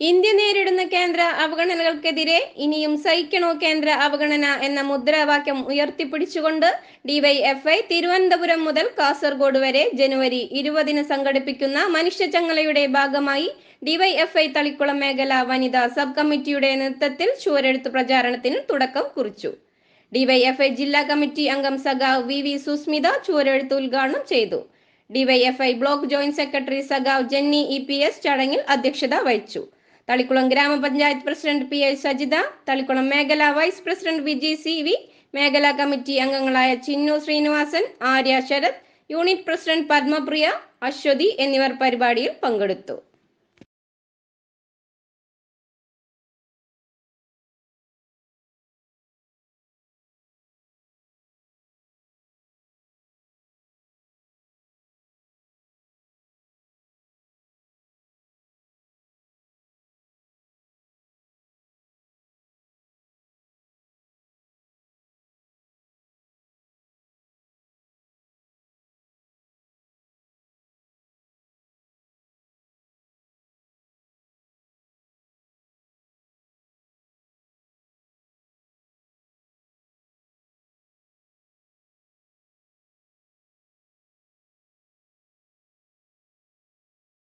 India നേരിടുന്ന കേന്ദ്ര അവഗണനകൾക്കെതിരെ ഇനിയും സഹിക്കണോ കേന്ദ്ര അവഗണന എന്ന മുദ്രാവാക്യം ഉയർത്തിപ്പിടിച്ചുകൊണ്ട് ഡിവൈഎഫ്ഐ തിരുവനന്തപുരം മുതൽ കാസർഗോഡ് വരെ ജനുവരി ഇരുപതിന് സംഘടിപ്പിക്കുന്ന മനുഷ്യചങ്ങലയുടെ ഭാഗമായി ഡിവൈഎഫ്ഐ തളിക്കുളം മേഖല വനിതാ സബ് കമ്മിറ്റിയുടെ നേതൃത്വത്തിൽ ചുവരെഴുത്ത് പ്രചാരണത്തിന് തുടക്കം കുറിച്ചു. ഡിവൈഎഫ്ഐ ജില്ലാ കമ്മിറ്റി അംഗം സഖാവ് വി വി സുസ്മിത ചുവരെഴുത്ത് ഉദ്ഘാടനം ചെയ്തു. ഡിവൈഎഫ്ഐ ബ്ലോക്ക് ജോയിന്റ് സെക്രട്ടറി സഖാവ് ജെന്നി ഇ പി എസ് ചടങ്ങിൽ അധ്യക്ഷത വഹിച്ചു. തളിക്കുളം ഗ്രാമപഞ്ചായത്ത് president P I Sajitha Thalikulam മേഖല vice president Viji C V മേഖലാ കമ്മിറ്റി അംഗങ്ങളായ ചിന്നു ശ്രീനിവാസൻ ആര്യ ശരത് യൂണിറ്റ് പ്രസിഡന്റ് പത്മപ്രിയ അശ്വതി എന്നിവർ പരിപാടിയിൽ പങ്കെടുത്തു.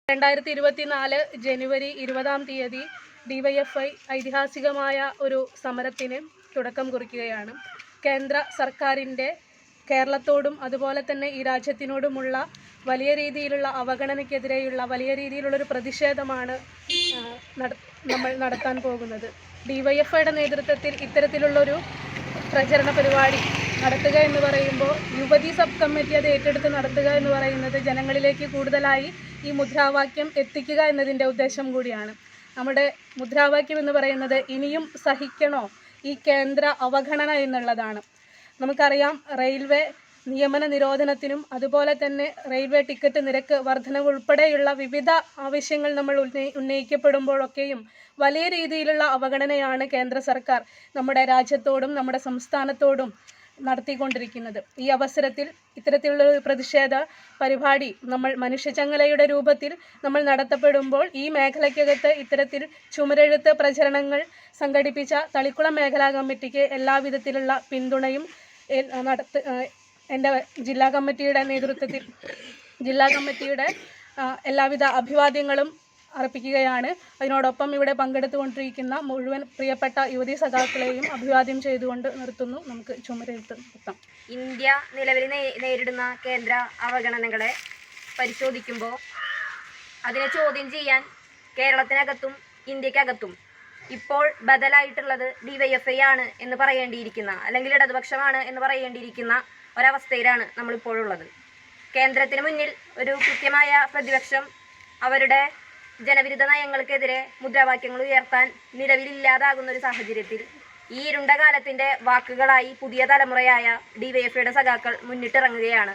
രണ്ടായിരത്തി ഇരുപത്തിനാല് ജനുവരി ഇരുപതാം തീയതി ഡിവൈഎഫ്ഐ ഐതിഹാസികമായ ഒരു സമരത്തിന് തുടക്കം കുറിക്കുകയാണ്. കേന്ദ്ര സർക്കാരിന്റെ കേരളത്തോടും അതുപോലെ തന്നെ ഈ രാജ്യത്തിനോടുമുള്ള വലിയ രീതിയിലുള്ള അവഗണനയ്ക്കെതിരെയുള്ള വലിയ രീതിയിലുള്ളൊരു പ്രതിഷേധമാണ് നമ്മൾ നടത്താൻ പോകുന്നത്. ഡിവൈഎഫ്ഐയുടെ നേതൃത്വത്തിൽ ഇത്തരത്തിലുള്ളൊരു പ്രചരണ പരിപാടി നടത്തുക എന്ന് പറയുമ്പോൾ യുവതി സബ് കമ്മിറ്റി അത് ഏറ്റെടുത്ത് നടത്തുക എന്ന് പറയുന്നത് ജനങ്ങളിലേക്ക് കൂടുതലായി ഈ മുദ്രാവാക്യം എത്തിക്കുക എന്നതിന്റെ ഉദ്ദേശം കൂടിയാണ്. നമ്മുടെ മുദ്രാവാക്യം എന്ന് പറയുന്നത് ഇനിയും സഹിക്കണോ? ഈ കേന്ദ്ര അവഗണന എന്നുള്ളതാണ്. നമുക്കറിയാം റെയിൽവേ നിയമന നിരോധനത്തിനും അതുപോലെ തന്നെ റെയിൽവേ ടിക്കറ്റ് നിരക്ക് വർധനവ് ഉൾപ്പെടെയുള്ള വിവിധ ആവശ്യങ്ങൾ നമ്മൾ ഉന്നയി ഉന്നയിക്കപ്പെടുമ്പോഴൊക്കെയും വലിയ രീതിയിലുള്ള അവഗണനയാണ് കേന്ദ്ര സർക്കാർ നമ്മുടെ രാജ്യത്തോടും നമ്മുടെ സംസ്ഥാനത്തോടും നടത്തിക്കൊണ്ടിരിക്കുന്നത്. ഈ അവസരത്തിൽ ഇത്തരത്തിലുള്ള ഒരു പ്രതിഷേധ പരിപാടി നമ്മൾ മനുഷ്യചങ്ങലയുടെ രൂപത്തിൽ നമ്മൾ നടത്തപ്പെടുമ്പോൾ ഈ മേഖലയ്ക്കകത്ത് ഇത്തരത്തിൽ ചുമരെഴുത്ത് പ്രചരണങ്ങൾ സംഘടിപ്പിച്ച തളിക്കുളം മേഖലാ കമ്മിറ്റിക്ക് എല്ലാവിധത്തിലുള്ള പിന്തുണയും നടത്ത എന്റെ ജില്ലാ കമ്മിറ്റിയുടെ നേതൃത്വത്തിൽ ജില്ലാ കമ്മിറ്റിയുടെ എല്ലാവിധ അഭിവാദ്യങ്ങളും അർപ്പിക്കുകയാണ്. അതിനോടൊപ്പം ഇവിടെ പങ്കെടുത്തുകൊണ്ടിരിക്കുന്ന മുഴുവൻ പ്രിയപ്പെട്ട യുവതി സഖാക്കളെയും അഭിവാദ്യം ചെയ്തുകൊണ്ട് നിർത്തുന്നു. നമുക്ക് ചുമരെഴുത്ത് നിർത്താം. ഇന്ത്യ നിലവിൽ നേരിടുന്ന കേന്ദ്ര അവഗണനകളെ പരിശോധിക്കുമ്പോൾ അതിനെ ചോദ്യം ചെയ്യാൻ കേരളത്തിനകത്തും ഇന്ത്യക്കകത്തും ഇപ്പോൾ ബദലായിട്ടുള്ളത് ഡിവൈഎഫ്ഐ ആണ് എന്ന് പറയേണ്ടിയിരിക്കുന്ന അല്ലെങ്കിൽ ഇടതുപക്ഷമാണ് എന്ന് പറയേണ്ടിയിരിക്കുന്ന ഒരവസ്ഥയിലാണ് നമ്മളിപ്പോഴുള്ളത്. കേന്ദ്രത്തിന് മുന്നിൽ ഒരു കൃത്യമായ പ്രതിപക്ഷം അവരുടെ ജനവിരുദ്ധ നയങ്ങൾക്കെതിരെ മുദ്രാവാക്യങ്ങൾ ഉയർത്താൻ നിലവിലില്ലാതാകുന്ന ഒരു സാഹചര്യത്തിൽ ഈ ഇരുണ്ട കാലത്തിന്റെ വാക്കുകളായി പുതിയ തലമുറയായ ഡിവൈഎഫ്ഐയുടെ സഖാക്കൾ മുന്നിട്ടിറങ്ങുകയാണ്.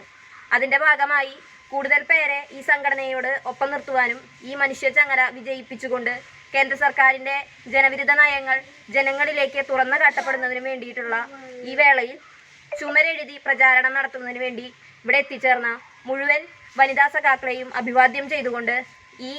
അതിന്റെ ഭാഗമായി കൂടുതൽ പേരെ ഈ സംഘടനയോട് ഒപ്പം നിർത്തുവാനും ഈ മനുഷ്യ ചങ്ങല വിജയിപ്പിച്ചുകൊണ്ട് കേന്ദ്ര സർക്കാരിന്റെ ജനവിരുദ്ധ നയങ്ങൾ ജനങ്ങളിലേക്ക് തുറന്നു കാട്ടപ്പെടുന്നതിന് വേണ്ടിയിട്ടുള്ള ഈ വേളയിൽ ചുമരെഴുതി പ്രചാരണം നടത്തുന്നതിന് വേണ്ടി ഇവിടെ എത്തിച്ചേർന്ന മുഴുവൻ വനിതാ സഖാക്കളെയും അഭിവാദ്യം ചെയ്തുകൊണ്ട് ഈ